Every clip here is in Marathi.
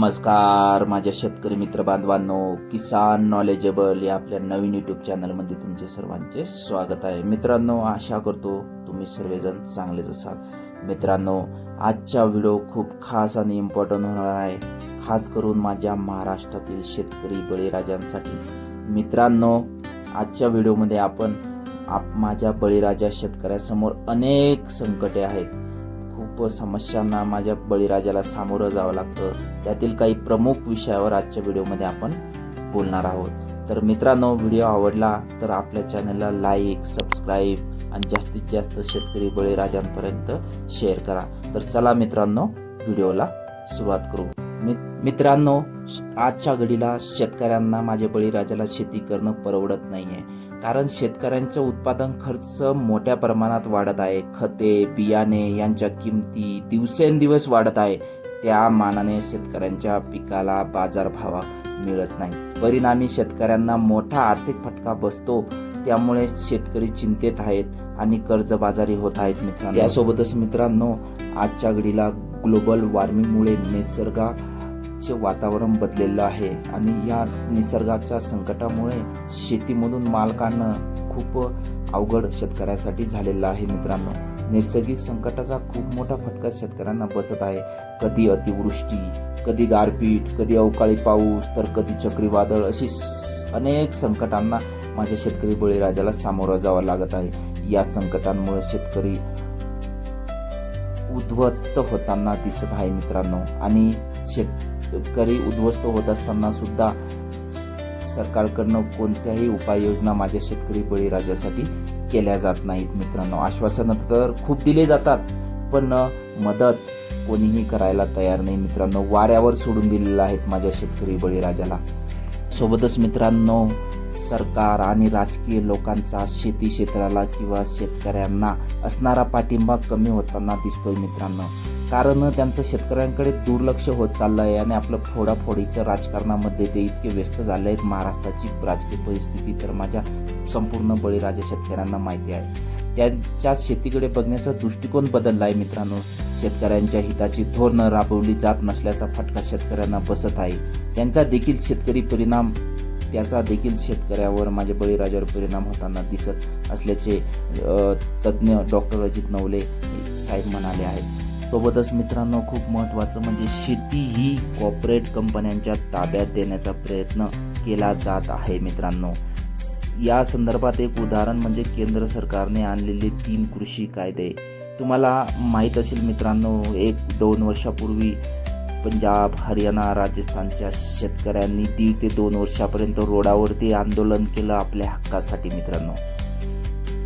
नमस्कार माझ्या शेतकरी मित्र बांधवांनो किसान नॉलेजेबल या आपल्या नवीन यूट्यूब चॅनलमध्ये तुमचे सर्वांचे स्वागत आहे. मित्रांनो आशा करतो तुम्ही सर्वजण चांगलेच असाल. मित्रांनो आजचा व्हिडिओ खूप खास आणि इम्पॉर्टंट होणार आहे. खास करून माझ्या महाराष्ट्रातील शेतकरी बळीराजांसाठी. मित्रांनो आजच्या व्हिडिओमध्ये आपण आप माझ्या बळीराजा शेतकऱ्यासमोर अनेक संकटे आहेत. व समस्यांना माझ्या बळीराजाला सामोरं जावं लागतं. त्यातील काही प्रमुख विषयावर आजच्या व्हिडिओमध्ये आपण बोलणार आहोत. तर मित्रांनो व्हिडिओ आवडला तर आपल्या चॅनलला लाईक सबस्क्राईब आणि जास्तीत जास्त शेतकरी बळीराजांपर्यंत शेअर करा. तर चला मित्रांनो व्हिडिओला सुरुवात करू. मित्रांनो आजच्या घडीला शेतकऱ्यांना माझ्या बळीराजाला शेती करणं परवडत नाही आहे कारण शेतकऱ्यांचं उत्पादन खर्च मोठ्या प्रमाणात वाढत आहे. खते बियाणे यांच्या किमती दिवसेंदिवस वाढत आहे. त्या मानाने शेतकऱ्यांच्या पिकाला बाजारभाव मिळत नाही. परिणामी शेतकऱ्यांना मोठा आर्थिक फटका बसतो. त्यामुळे शेतकरी चिंतेत आहेत आणि कर्जबाजारी होत आहेत मित्रांनो. त्यासोबतच मित्रांनो आजच्या घडीला ग्लोबल वॉर्मिंगमुळे निसर्गाचे वातावरण बदलेलं आहे आणि या निसर्गाच्या संकटामुळे शेतीमधून माल काढणं खूप अवघड शेतकऱ्यासाठी झालेलं आहे मित्रांनो. नैसर्गिक संकटाचा खूप मोठा फटका शेतकऱ्यांना बसत आहे. कधी अतिवृष्टी कधी गारपीट कधी अवकाळी पाऊस तर कधी चक्रीवादळ अशी स- अनेक संकटांना माझ्या शेतकरी बळीराजाला सामोरं जावं लागत आहे. या संकटांमुळे शेतकरी उद्ध्वस्त होताना दिसत आहे मित्रांनो. आणि शेत शेतकरी उद्ध्वस्त होत असताना सुद्धा सरकारकडनं कोणत्याही उपाययोजना माझ्या शेतकरी बळीराजासाठी केल्या जात नाहीत मित्रांनो. आश्वासनं तर खूप दिले जातात पण मदत कोणीही करायला तयार नाही मित्रांनो. वाऱ्यावर सोडून दिलेलं आहेत माझ्या शेतकरी बळीराजाला. सोबतच मित्रांनो सरकार आणि राजकीय लोकांचा शेती क्षेत्राला किंवा शेतकऱ्यांना असणारा पाठिंबा कमी होताना दिसतोय मित्रांनो. कारण त्यांचं शेतकऱ्यांकडे दुर्लक्ष होत चाललं आहे आणि आपलं फोडाफोडीचं राजकारणामध्ये ते इतके व्यस्त झाले आहेत महाराष्ट्राची राजकीय परिस्थिती तर माझ्या संपूर्ण बळीराजा शेतकऱ्यांना माहिती आहे. त्यांच्या शेतीकडे बघण्याचा दृष्टिकोन बदलला आहे मित्रांनो. शेतकऱ्यांच्या हिताची धोरणं राबवली जात नसल्याचा फटका शेतकऱ्यांना बसत आहे. त्यांचा देखील शेतकरी परिणाम त्याचा देखील शेतकऱ्यावर माझ्या बळीराजावर परिणाम होताना दिसत असल्याचे तज्ज्ञ डॉक्टर अजित नवले साहेब म्हणाले आहेत. सोबतच मित्रांनो खूप महत्त्वाचं म्हणजे शेती ही कॉर्पोरेट कंपन्यांच्या ताब्यात देण्याचा प्रयत्न केला जात आहे मित्रांनो. स- या संदर्भात एक उदाहरण म्हणजे केंद्र सरकारने आणलेले तीन कृषी कायदे. तुम्हाला माहीत असेल मित्रांनो एक दोन वर्षापूर्वी पंजाब हरियाणा राजस्थानच्या शेतकऱ्यांनी दीड ते दोन वर्षापर्यंत रोडावरती आंदोलन केलं आपल्या हक्कासाठी मित्रांनो.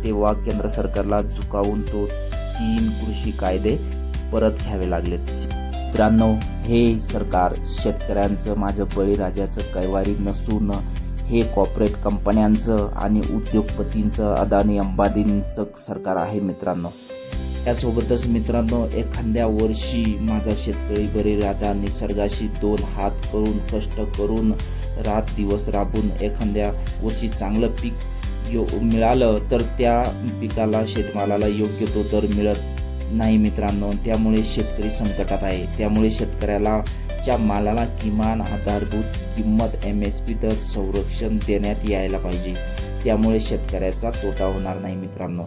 तेव्हा केंद्र सरकारला झुकावून तो तीन कृषी कायदे परत घ्यावे लागलेत. मित्रांनो हे सरकार शेतकऱ्यांचं माझं बळीराजाचं कैवारी नसून हे कॉर्पोरेट कंपन्यांचं आणि उद्योगपतींचं अदानी अंबानींचं सरकार आहे मित्रांनो. त्यासोबतच मित्रांनो एखाद्या वर्षी माझा शेतकरी बळीराजा निसर्गाशी दोन हात करून कष्ट करून रात दिवस राबून एखाद्या वर्षी चांगलं पीक यो मिळालं तर त्या पिकाला शेतमालाला योग्य तो दर मिळत नाही मित्रांनो. त्यामुळे शेतकरी संकटात आहे. त्यामुळे शेतकऱ्याला च्या मालाला किमान आधारभूत किंमत एम एस पी दर संरक्षण देण्यात यायला पाहिजे. त्यामुळे शेतकऱ्याचा तोटा होणार नाही मित्रांनो.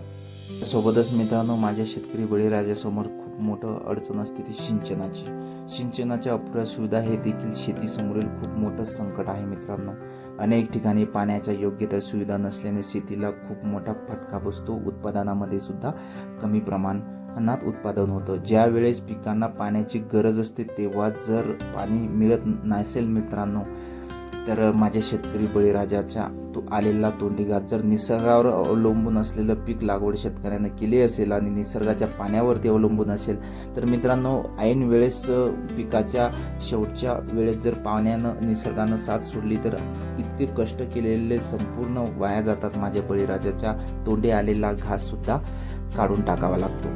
सोबतच मित्रांनो माझ्या शेतकरी बळीराजासमोर खूप मोठं अडचण असते ती सिंचनाची. सिंचनाच्या अपुऱ्या सुविधा हे देखील शेतीसमोरील खूप मोठं संकट आहे मित्रांनो. अनेक ठिकाणी पाण्याच्या योग्य त्या सुविधा नसल्याने शेतीला खूप मोठा फटका बसतो. उत्पादनामध्ये सुद्धा कमी प्रमाण प्रमाणात उत्पादन होतं. ज्या वेळेस पिकांना पाण्याची गरज असते तेव्हा जर पाणी मिळत नसेल मित्रांनो तर माझ्या शेतकरी बळीराजाच्या तो आलेला तोंडीघात जर निसर्गावर अवलंबून असलेलं पीक लागवड शेतकऱ्यांना केली असेल आणि निसर्गाच्या पाण्यावरती अवलंबून असेल तर मित्रांनो ऐन वेळेस पिकाच्या शेवटच्या वेळेस जर पाण्यानं निसर्गानं साथ सोडली तर इतके कष्ट केलेले संपूर्ण वाया जातात. माझ्या बळीराजाच्या तोंडी आलेला घाससुद्धा काढून टाकावा लागतो.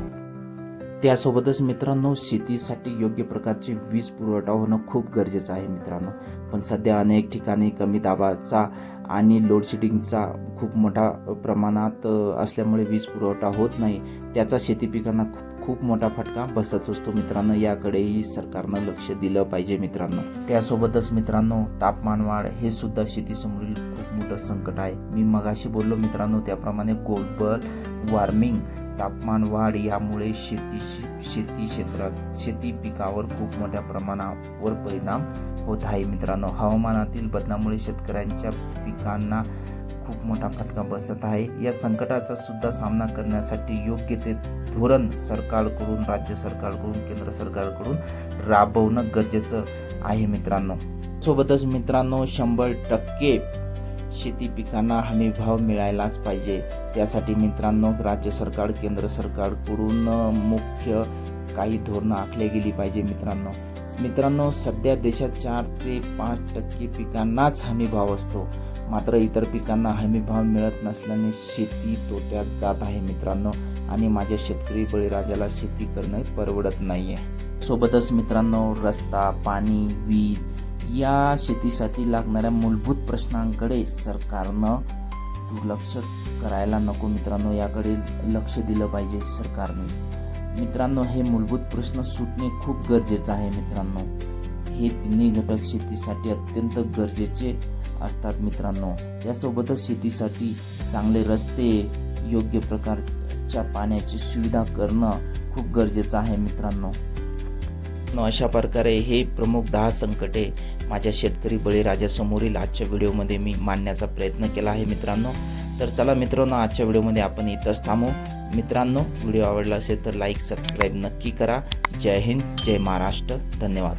त्यासोबतच मित्रांनो शेतीसाठी योग्य प्रकारचे वीज पुरवठा होणं खूप गरजेचं आहे मित्रांनो. पण सध्या अनेक ठिकाणी कमी दाबाचा आणि लोडशेडिंगचा खूप मोठा प्रमाणात असल्यामुळे वीज पुरवठा होत नाही. त्याचा शेती पिकांना खूप खूप मोठा फटका बसत असतो मित्रांनो. याकडेही सरकारनं लक्ष दिलं पाहिजे मित्रांनो. त्यासोबतच मित्रांनो तापमान वाढ हे सुद्धा शेतीसमोरील खूप मोठं संकट आहे. मी मगाशी बोललो मित्रांनो त्याप्रमाणे ग्लोबल वॉर्मिंग तापमान वाढ यामुळे शेती शेती क्षेत्रात शेती पिकावर खूप मोठ्या प्रमाणावर परिणाम होत आहे मित्रांनो. हवामानातील बदलामुळे शेतकऱ्यांच्या पिकांना खूप मोठा फटका बसत आहे. या संकटाचा सुद्धा सामना करण्यासाठी योग्य ते धोरण सरकारकडून राज्य सरकारकडून केंद्र सरकारकडून राबवणं गरजेचं आहे मित्रांनो. सोबतच मित्रांनो शंभर टक्के शेती पिकांना हमी भाव मिळायलाच पाहिजे. त्यासाठी मित्रांनो राज्य सरकार केंद्र सरकारकडून मुख्य काही धोरणं आखली गेली पाहिजे मित्रांनो. मित्रांनो सध्या देशात चार ते पाच टक्के पिकांनाच हमी भाव असतो. मात्र इतर पिकांना हमी भाव मिळत नसल्याने शेती तोट्यात जात आहे मित्रांनो. आणि माझ्या शेतकरी बळीराजाला शेती करणे परवडत नाही आहे सोबतच मित्रांनो रस्ता पाणी वीज या शेतीसाठी लागणाऱ्या मूलभूत प्रश्नांकडे सरकारनं दुर्लक्ष करायला नको मित्रांनो. याकडे लक्ष दिलं पाहिजे सरकारने. मित्रांनो हे मूलभूत प्रश्न सुटणे खूप गरजेचं आहे मित्रांनो. हे तिन्ही घटक शेतीसाठी अत्यंत गरजेचे असतात मित्रांनो. यासोबतच शेतीसाठी चांगले रस्ते योग्य प्रकारच्या पाण्याची सुविधा करणं खूप गरजेचं आहे मित्रांनो. न अशा प्रकारे हे प्रमुख दहा संकटे माझ्या शेतकरी बळीराजासमोरील आजच्या व्हिडिओमध्ये मी मांडण्याचा प्रयत्न केला आहे मित्रांनो. तर चला मित्रांनो आजच्या व्हिडिओमध्ये आपण इथंच थांबू. मित्रांनो व्हिडिओ आवडला असेल तर लाईक सबस्क्राईब नक्की करा. जय हिंद जय महाराष्ट्र. धन्यवाद.